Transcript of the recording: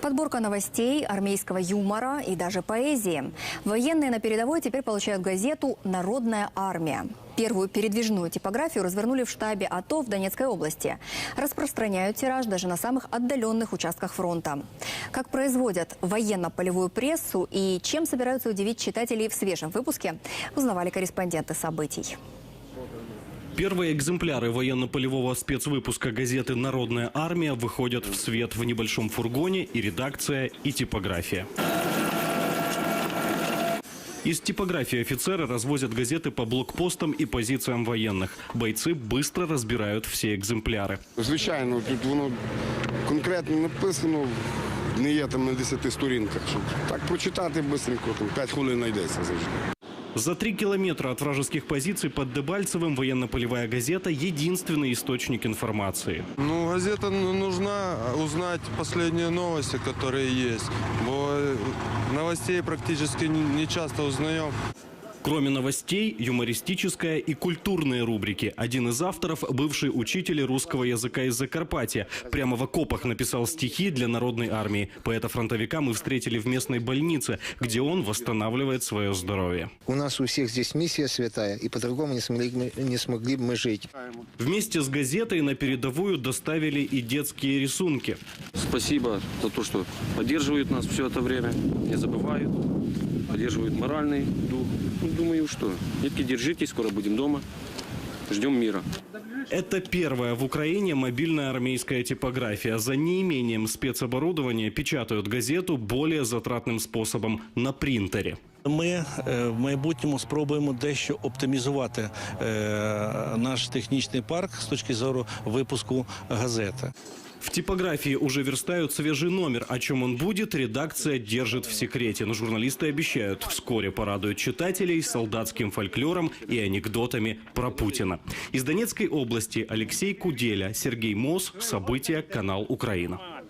Подборка новостей, армейского юмора и даже поэзии. Военные на передовой теперь получают газету «Народная армия». Первую передвижную типографию развернули в штабе АТО в Донецкой области. Распространяют тираж даже на самых отдаленных участках фронта. Как производят военно-полевую прессу и чем собираются удивить читателей в свежем выпуске, узнавали корреспонденты событий. Первые экземпляры военно-полевого спецвыпуска газеты «Народная армия» выходят в свет в небольшом фургоне и редакция, и типография. Из типографии офицеры развозят газети по блокпостам і позиціям воєнних. Бойці быстро розбирають всі екземпляри. Звичайно, тут воно конкретно написано, не є там на 10 сторінках. Щоб так прочитати швидко, там 5 хвилин знайдеться завжди. За три километра от вражеских позиций под Дебальцевым военно-полевая газета – единственный источник информации. Ну, газета ну, нужна узнать последние новости, которые есть. Бо новостей практически не часто узнаем. Кроме новостей, юмористическая и культурные рубрики. Один из авторов – бывший учитель русского языка из Закарпатья. Прямо в окопах написал стихи для народной армии. Поэта-фронтовика мы встретили в местной больнице, где он восстанавливает свое здоровье. У нас у всех здесь миссия святая, и по-другому не смогли, не смогли бы мы жить. Вместе с газетой на передовую доставили и детские рисунки. Спасибо за то, что поддерживают нас все это время, не забывают, поддерживают моральный дух Ну, думаю, что. Детки, держитесь, скоро будем дома. Ждем мира. Это первая в Украине мобильная армейская типография. За неимением спецоборудования печатают газету более затратным способом – на принтере. Ми е, в майбутньому спробуємо дещо оптимізувати е, наш технічний парк з точки зору випуску газети. В типографии уже верстают свежий номер. О чем он будет, редакция держит в секрете. Но журналисты обещают, вскоре порадуют читателей солдатским фольклором и анекдотами про Путина. Из Донецкой области Алексей Куделя, Сергей Мос, События, канал Украина.